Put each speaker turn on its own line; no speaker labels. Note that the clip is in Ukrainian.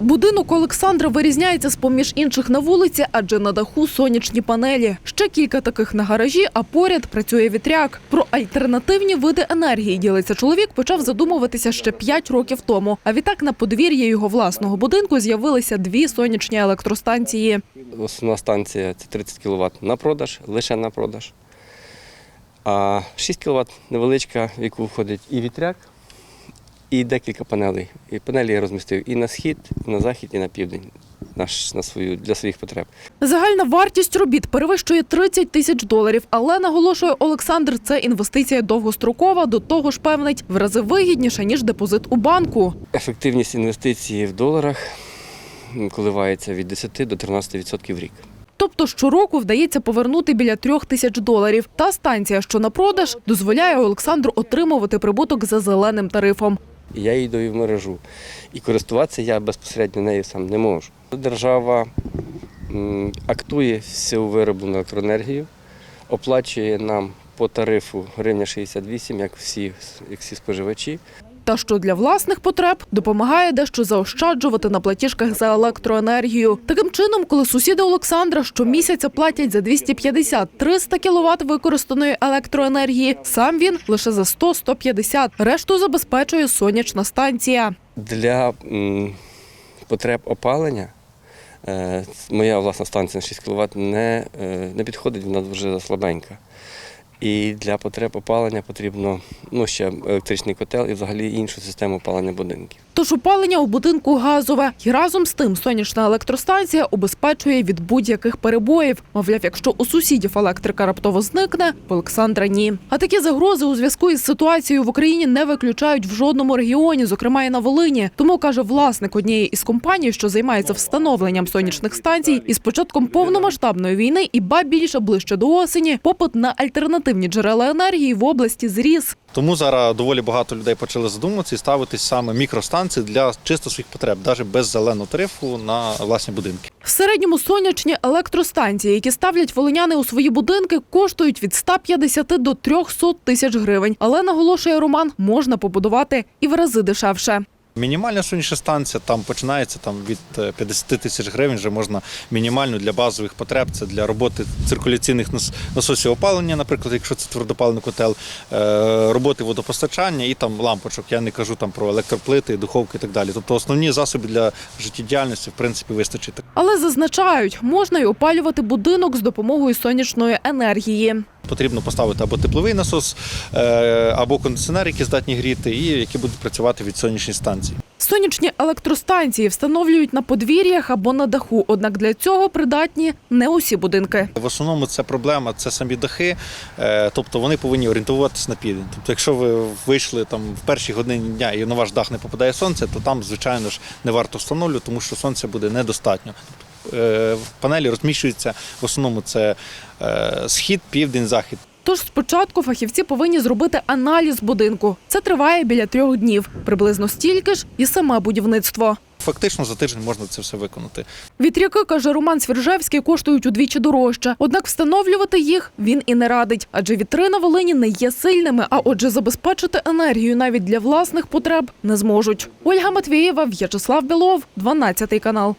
Будинок Олександра вирізняється з поміж інших на вулиці, адже на даху сонячні панелі. Ще кілька таких на гаражі, а поряд працює вітряк. Про альтернативні види енергії ділиться чоловік, почав задумуватися ще 5 років тому. А відтак на подвір'ї його власного будинку з'явилися дві сонячні електростанції.
Основна станція це 30 кВт на продаж, лише на продаж. А 6 кВт невеличка, в яку входить і вітряк, і декілька панелей. І панелі я розмістив і на схід, і на захід, і на південь наш, на свою, для своїх потреб.
Загальна вартість робіт перевищує 30 тисяч доларів, але наголошує Олександр, це інвестиція довгострокова, до того ж певнить в рази вигідніша ніж депозит у банку.
Ефективність інвестиції в доларах коливається від 10 до 13% в рік.
Тобто щороку вдається повернути біля трьох тисяч доларів. Та станція, що на продаж, дозволяє Олександру отримувати прибуток за зеленим тарифом.
І я її даю в мережу. І користуватися я безпосередньо нею сам не можу. Держава актує всю вироблену електроенергію, оплачує нам по тарифу гривня 68, як всі, як всі споживачі.
Та що для власних потреб допомагає дещо заощаджувати на платіжках за електроенергію. Таким чином, коли сусіди Олександра щомісяця платять за 250-300 кВт використаної електроенергії, сам він лише за 100-150. Решту забезпечує сонячна станція.
Для потреб опалення е, моя власна станція на 6 кВт не, е, не підходить, вона дуже слабенька. І для потреб опалення потрібно ну, ще електричний котел і взагалі іншу систему опалення будинків.
Тож опалення у будинку газове. І разом з тим сонячна електростанція убезпечує від будь-яких перебоїв. Мовляв, якщо у сусідів електрика раптово зникне, в Олександра ні. А такі загрози у зв'язку із ситуацією в Україні не виключають в жодному регіоні, зокрема і на Волині. Тому каже власник однієї із компаній, що займається встановленням сонячних станцій, із початком повномасштабної війни і ба більше ближче до осені, попит на альтернативні джерела енергії в області зріс.
Тому зараз доволі багато людей почали задумуватися і ставитись саме мікростанції для чисто своїх потреб, навіть без зеленого тарифу на власні будинки.
В середньому сонячні електростанції, які ставлять волиняни у свої будинки, коштують від 150 до 300 тисяч гривень. Але наголошує Роман, можна побудувати і в рази дешевше.
Мінімальна сонячна станція там починається там від е, 50 тисяч гривень. Вже можна мінімально для базових потреб. Це для роботи циркуляційних насосів опалення, наприклад, якщо це твердопаливний котел, е, роботи водопостачання і там лампочок. Я не кажу там про електроплити, духовки і так далі. Тобто основні засоби для життєдіяльності в принципі вистачить.
Але зазначають, можна й опалювати будинок з допомогою сонячної енергії.
Потрібно поставити або тепловий насос, е, або кондиціонер, які здатні гріти, і які будуть працювати від сонячної станції.
Сонячні електростанції встановлюють на подвір'ях або на даху. Однак для цього придатні не усі будинки.
В основному це проблема, це самі дахи, е, тобто вони повинні орієнтуватися на південь. Тобто, якщо ви вийшли там в перші годині дня і на ваш дах не попадає сонце, то там, звичайно ж, не варто встановлювати, тому що сонця буде недостатньо. Е, Панелі розміщуються в основному це е, схід, південь, захід.
Тож спочатку фахівці повинні зробити аналіз будинку. Це триває біля трьох днів. Приблизно стільки ж і саме будівництво.
Фактично за тиждень можна це все виконати.
Вітряки, каже Роман Свіржевський, коштують удвічі дорожче. Однак встановлювати їх він і не радить, адже вітри на Волині не є сильними, а отже, забезпечити енергію навіть для власних потреб не зможуть. Ольга Матвієва, В'ячеслав Білов, 12 канал.